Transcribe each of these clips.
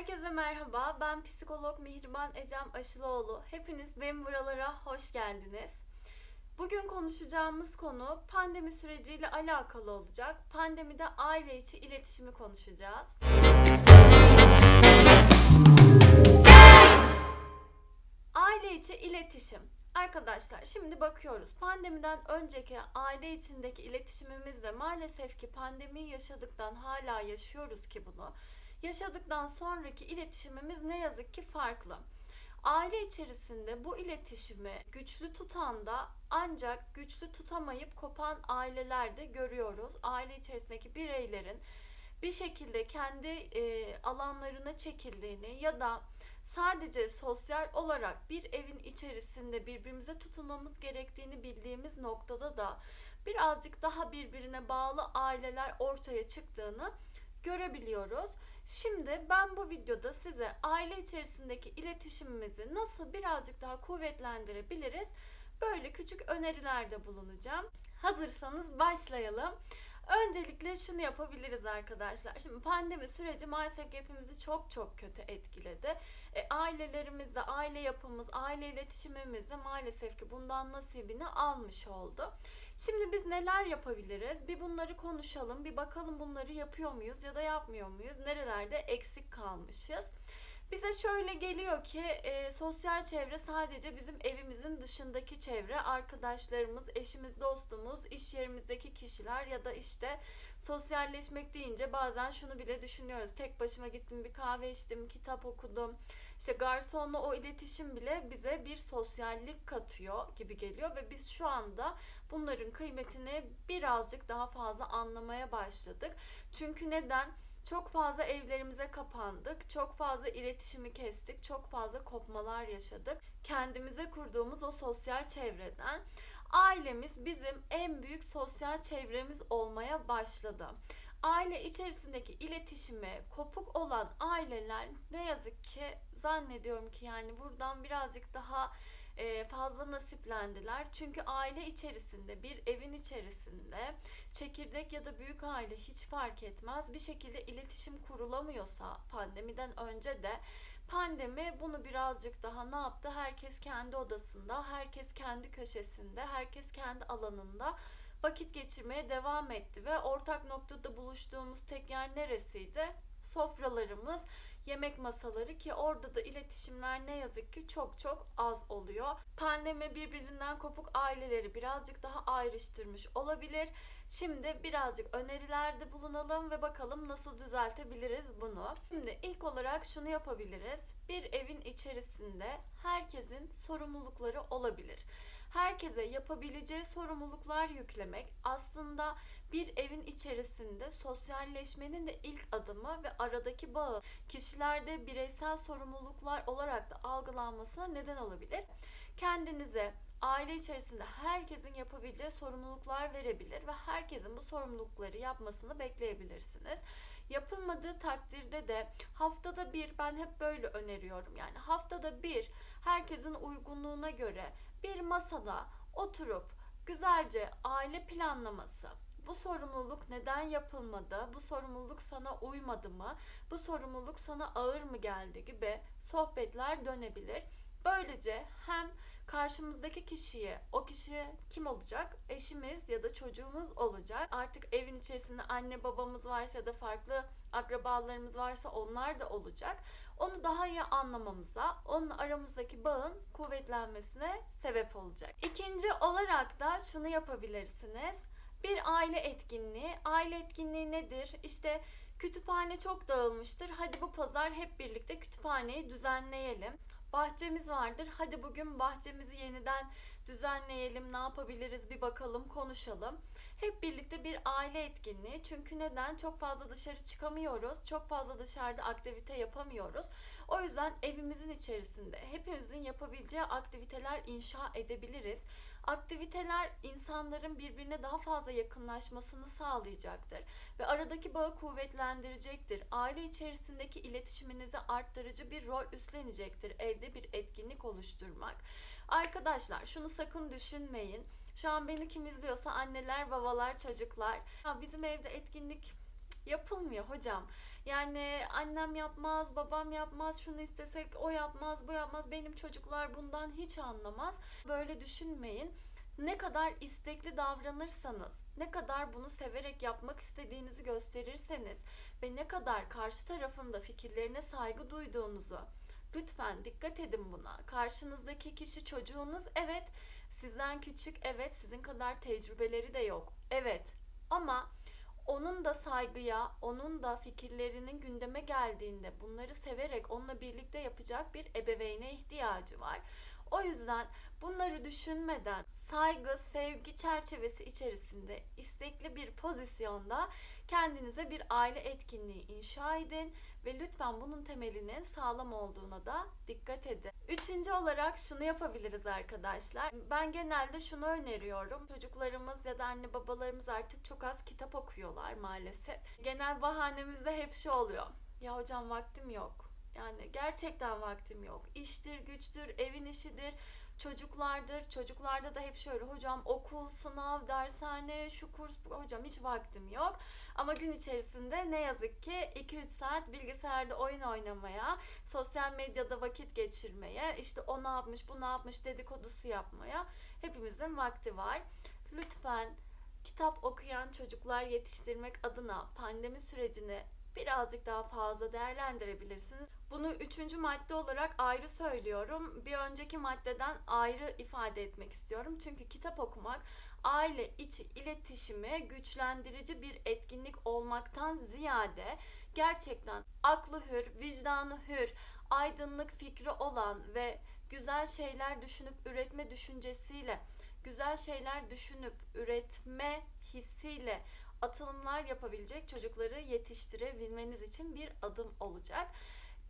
Herkese merhaba. Ben psikolog Mihriban Ecem Aşıloğlu. Hepiniz benim buralara hoş geldiniz. Bugün konuşacağımız konu pandemi süreciyle alakalı olacak. Pandemide aile içi iletişimi konuşacağız. Aile içi iletişim. Arkadaşlar şimdi bakıyoruz. Pandemiden önceki aile içindeki iletişimimizde maalesef ki pandemiyi yaşadıktan hala yaşıyoruz ki bunu. Yaşadıktan sonraki iletişimimiz ne yazık ki farklı. Aile içerisinde bu iletişimi güçlü tutan da ancak güçlü tutamayıp kopan ailelerde görüyoruz. Aile içerisindeki bireylerin bir şekilde kendi e, alanlarına çekildiğini ya da sadece sosyal olarak bir evin içerisinde birbirimize tutunmamız gerektiğini bildiğimiz noktada da birazcık daha birbirine bağlı aileler ortaya çıktığını görebiliyoruz. Şimdi ben bu videoda size aile içerisindeki iletişimimizi nasıl birazcık daha kuvvetlendirebiliriz böyle küçük önerilerde bulunacağım. Hazırsanız başlayalım. Öncelikle şunu yapabiliriz arkadaşlar. Şimdi pandemi süreci maalesef hepimizi çok çok kötü etkiledi. E, ailelerimizde, aile yapımız, aile iletişimimiz de maalesef ki bundan nasibini almış oldu. Şimdi biz neler yapabiliriz? Bir bunları konuşalım, bir bakalım bunları yapıyor muyuz ya da yapmıyor muyuz? Nerelerde eksik kalmışız? Bize şöyle geliyor ki e, sosyal çevre sadece bizim evimizin dışındaki çevre, arkadaşlarımız, eşimiz, dostumuz, iş yerimizdeki kişiler ya da işte sosyalleşmek deyince bazen şunu bile düşünüyoruz. Tek başıma gittim bir kahve içtim, kitap okudum. İşte garsonla o iletişim bile bize bir sosyallik katıyor gibi geliyor ve biz şu anda bunların kıymetini birazcık daha fazla anlamaya başladık. Çünkü neden? Çok fazla evlerimize kapandık, çok fazla iletişimi kestik, çok fazla kopmalar yaşadık. Kendimize kurduğumuz o sosyal çevreden ailemiz bizim en büyük sosyal çevremiz olmaya başladı. Aile içerisindeki iletişimi kopuk olan aileler ne yazık ki zannediyorum ki yani buradan birazcık daha e, fazla nasiplendiler. Çünkü aile içerisinde bir evin içerisinde çekirdek ya da büyük aile hiç fark etmez bir şekilde iletişim kurulamıyorsa pandemiden önce de pandemi bunu birazcık daha ne yaptı? Herkes kendi odasında, herkes kendi köşesinde, herkes kendi alanında vakit geçirmeye devam etti ve ortak noktada buluştuğumuz tek yer neresiydi? Sofralarımız, yemek masaları ki orada da iletişimler ne yazık ki çok çok az oluyor. Pandemi birbirinden kopuk aileleri birazcık daha ayrıştırmış olabilir. Şimdi birazcık önerilerde bulunalım ve bakalım nasıl düzeltebiliriz bunu. Şimdi ilk olarak şunu yapabiliriz. Bir evin içerisinde herkesin sorumlulukları olabilir herkese yapabileceği sorumluluklar yüklemek aslında bir evin içerisinde sosyalleşmenin de ilk adımı ve aradaki bağı kişilerde bireysel sorumluluklar olarak da algılanmasına neden olabilir. Kendinize aile içerisinde herkesin yapabileceği sorumluluklar verebilir ve herkesin bu sorumlulukları yapmasını bekleyebilirsiniz. Yapılmadığı takdirde de haftada bir ben hep böyle öneriyorum. Yani haftada bir herkesin uygunluğuna göre bir masada oturup güzelce aile planlaması, bu sorumluluk neden yapılmadı? Bu sorumluluk sana uymadı mı? Bu sorumluluk sana ağır mı geldi gibi sohbetler dönebilir. Böylece hem karşımızdaki kişiye, o kişi kim olacak? Eşimiz ya da çocuğumuz olacak. Artık evin içerisinde anne babamız varsa ya da farklı akrabalarımız varsa onlar da olacak. Onu daha iyi anlamamıza, onun aramızdaki bağın kuvvetlenmesine sebep olacak. İkinci olarak da şunu yapabilirsiniz. Bir aile etkinliği. Aile etkinliği nedir? İşte kütüphane çok dağılmıştır. Hadi bu pazar hep birlikte kütüphaneyi düzenleyelim. Bahçemiz vardır. Hadi bugün bahçemizi yeniden düzenleyelim. Ne yapabiliriz bir bakalım, konuşalım. Hep birlikte bir aile etkinliği. Çünkü neden? Çok fazla dışarı çıkamıyoruz. Çok fazla dışarıda aktivite yapamıyoruz. O yüzden evimizin içerisinde hepimizin yapabileceği aktiviteler inşa edebiliriz. Aktiviteler insanların birbirine daha fazla yakınlaşmasını sağlayacaktır ve aradaki bağı kuvvetlendirecektir. Aile içerisindeki iletişiminizi arttırıcı bir rol üstlenecektir evde bir etkinlik oluşturmak. Arkadaşlar şunu sakın düşünmeyin. Şu an beni kim izliyorsa anneler, babalar, çocuklar. Ya bizim evde etkinlik yapılmıyor hocam. Yani annem yapmaz, babam yapmaz, şunu istesek o yapmaz, bu yapmaz. Benim çocuklar bundan hiç anlamaz. Böyle düşünmeyin. Ne kadar istekli davranırsanız, ne kadar bunu severek yapmak istediğinizi gösterirseniz ve ne kadar karşı tarafın da fikirlerine saygı duyduğunuzu lütfen dikkat edin buna. Karşınızdaki kişi çocuğunuz evet sizden küçük evet sizin kadar tecrübeleri de yok. Evet ama onun da saygıya, onun da fikirlerinin gündeme geldiğinde bunları severek onunla birlikte yapacak bir ebeveyne ihtiyacı var. O yüzden bunları düşünmeden saygı, sevgi çerçevesi içerisinde istekli bir pozisyonda kendinize bir aile etkinliği inşa edin ve lütfen bunun temelinin sağlam olduğuna da dikkat edin. Üçüncü olarak şunu yapabiliriz arkadaşlar. Ben genelde şunu öneriyorum. Çocuklarımız ya da anne babalarımız artık çok az kitap okuyorlar maalesef. Genel bahanemiz de hep şu oluyor. Ya hocam vaktim yok. Yani gerçekten vaktim yok. İştir, güçtür, evin işidir, çocuklardır. Çocuklarda da hep şöyle hocam okul, sınav, dershane, şu kurs, bu hocam hiç vaktim yok. Ama gün içerisinde ne yazık ki 2-3 saat bilgisayarda oyun oynamaya, sosyal medyada vakit geçirmeye, işte o ne yapmış, bu ne yapmış dedikodusu yapmaya hepimizin vakti var. Lütfen kitap okuyan çocuklar yetiştirmek adına pandemi sürecini birazcık daha fazla değerlendirebilirsiniz. Bunu üçüncü madde olarak ayrı söylüyorum. Bir önceki maddeden ayrı ifade etmek istiyorum. Çünkü kitap okumak aile içi iletişimi güçlendirici bir etkinlik olmaktan ziyade gerçekten aklı hür, vicdanı hür, aydınlık fikri olan ve güzel şeyler düşünüp üretme düşüncesiyle, güzel şeyler düşünüp üretme hissiyle atılımlar yapabilecek çocukları yetiştirebilmeniz için bir adım olacak.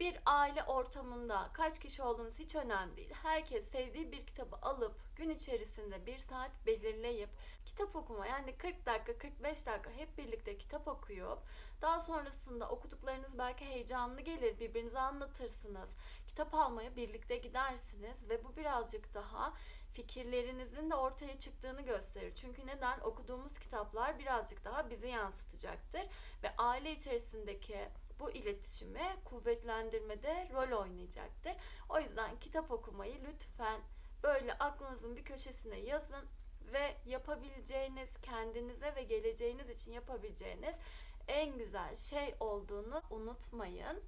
Bir aile ortamında kaç kişi olduğunuz hiç önemli değil. Herkes sevdiği bir kitabı alıp gün içerisinde bir saat belirleyip kitap okuma yani 40 dakika 45 dakika hep birlikte kitap okuyup daha sonrasında okuduklarınız belki heyecanlı gelir birbirinize anlatırsınız. Kitap almaya birlikte gidersiniz ve bu birazcık daha fikirlerinizin de ortaya çıktığını gösterir. Çünkü neden? Okuduğumuz kitaplar birazcık daha bizi yansıtacaktır ve aile içerisindeki bu iletişimi kuvvetlendirmede rol oynayacaktır. O yüzden kitap okumayı lütfen böyle aklınızın bir köşesine yazın ve yapabileceğiniz, kendinize ve geleceğiniz için yapabileceğiniz en güzel şey olduğunu unutmayın.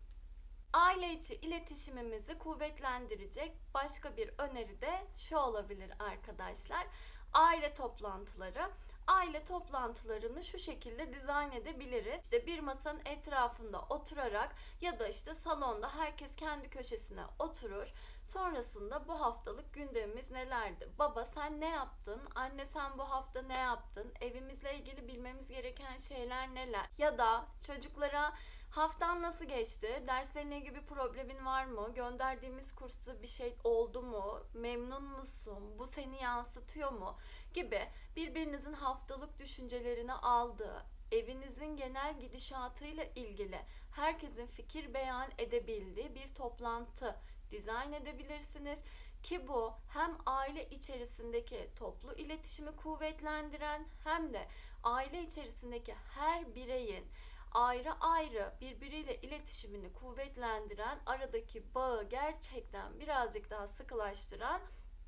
Aile içi iletişimimizi kuvvetlendirecek başka bir öneri de şu olabilir arkadaşlar. Aile toplantıları. Aile toplantılarını şu şekilde dizayn edebiliriz. İşte bir masanın etrafında oturarak ya da işte salonda herkes kendi köşesine oturur. Sonrasında bu haftalık gündemimiz nelerdi? Baba sen ne yaptın? Anne sen bu hafta ne yaptın? Evimizle ilgili bilmemiz gereken şeyler neler? Ya da çocuklara Haftan nasıl geçti? Derslerine bir problemin var mı? Gönderdiğimiz kursta bir şey oldu mu? Memnun musun? Bu seni yansıtıyor mu? Gibi birbirinizin haftalık düşüncelerini aldığı, evinizin genel gidişatıyla ilgili herkesin fikir beyan edebildiği bir toplantı dizayn edebilirsiniz ki bu hem aile içerisindeki toplu iletişimi kuvvetlendiren hem de aile içerisindeki her bireyin ayrı ayrı birbiriyle iletişimini kuvvetlendiren, aradaki bağı gerçekten birazcık daha sıkılaştıran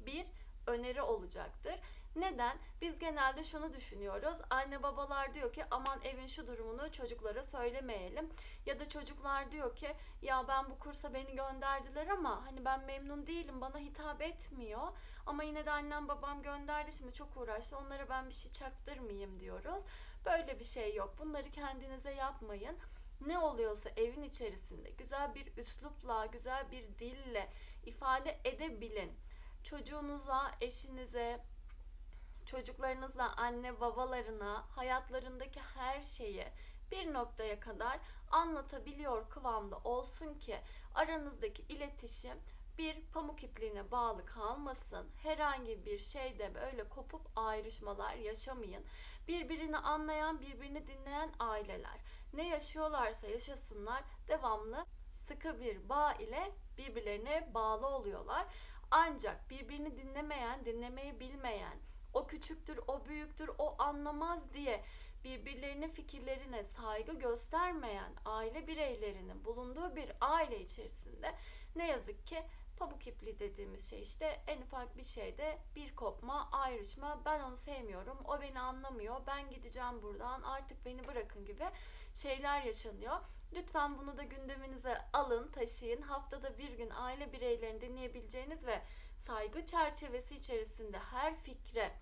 bir öneri olacaktır. Neden? Biz genelde şunu düşünüyoruz. Anne babalar diyor ki aman evin şu durumunu çocuklara söylemeyelim. Ya da çocuklar diyor ki ya ben bu kursa beni gönderdiler ama hani ben memnun değilim bana hitap etmiyor. Ama yine de annem babam gönderdi şimdi çok uğraştı onlara ben bir şey çaktırmayayım diyoruz. Böyle bir şey yok. Bunları kendinize yapmayın. Ne oluyorsa evin içerisinde güzel bir üslupla, güzel bir dille ifade edebilin. Çocuğunuza, eşinize, çocuklarınızla, anne babalarına, hayatlarındaki her şeyi bir noktaya kadar anlatabiliyor kıvamda olsun ki aranızdaki iletişim bir pamuk ipliğine bağlı kalmasın. Herhangi bir şeyde böyle kopup ayrışmalar yaşamayın. Birbirini anlayan, birbirini dinleyen aileler ne yaşıyorlarsa yaşasınlar devamlı sıkı bir bağ ile birbirlerine bağlı oluyorlar. Ancak birbirini dinlemeyen, dinlemeyi bilmeyen, o küçüktür, o büyüktür, o anlamaz diye birbirlerinin fikirlerine saygı göstermeyen aile bireylerinin bulunduğu bir aile içerisinde ne yazık ki pamuk ipliği dediğimiz şey işte en ufak bir şeyde bir kopma, ayrışma, ben onu sevmiyorum, o beni anlamıyor, ben gideceğim buradan, artık beni bırakın gibi şeyler yaşanıyor. Lütfen bunu da gündeminize alın, taşıyın. Haftada bir gün aile bireylerini dinleyebileceğiniz ve saygı çerçevesi içerisinde her fikre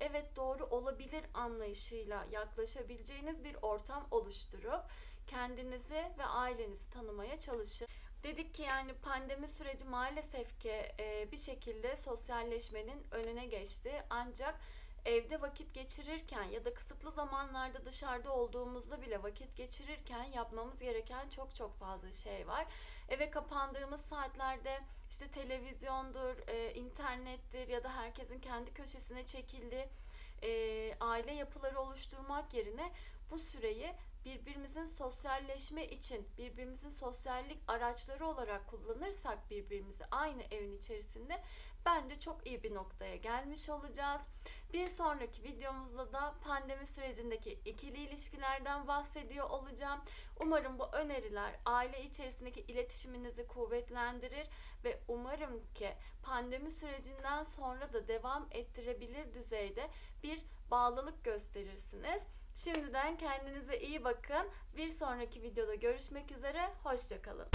evet doğru olabilir anlayışıyla yaklaşabileceğiniz bir ortam oluşturup kendinizi ve ailenizi tanımaya çalışın. Dedik ki yani pandemi süreci maalesef ki e, bir şekilde sosyalleşmenin önüne geçti. Ancak evde vakit geçirirken ya da kısıtlı zamanlarda dışarıda olduğumuzda bile vakit geçirirken yapmamız gereken çok çok fazla şey var. Eve kapandığımız saatlerde işte televizyondur, e, internettir ya da herkesin kendi köşesine çekildiği e, aile yapıları oluşturmak yerine bu süreyi birbirimizin sosyalleşme için birbirimizin sosyallik araçları olarak kullanırsak birbirimizi aynı evin içerisinde bence çok iyi bir noktaya gelmiş olacağız. Bir sonraki videomuzda da pandemi sürecindeki ikili ilişkilerden bahsediyor olacağım. Umarım bu öneriler aile içerisindeki iletişiminizi kuvvetlendirir ve umarım ki pandemi sürecinden sonra da devam ettirebilir düzeyde bir bağlılık gösterirsiniz. Şimdiden kendinize iyi bakın. Bir sonraki videoda görüşmek üzere. Hoşçakalın.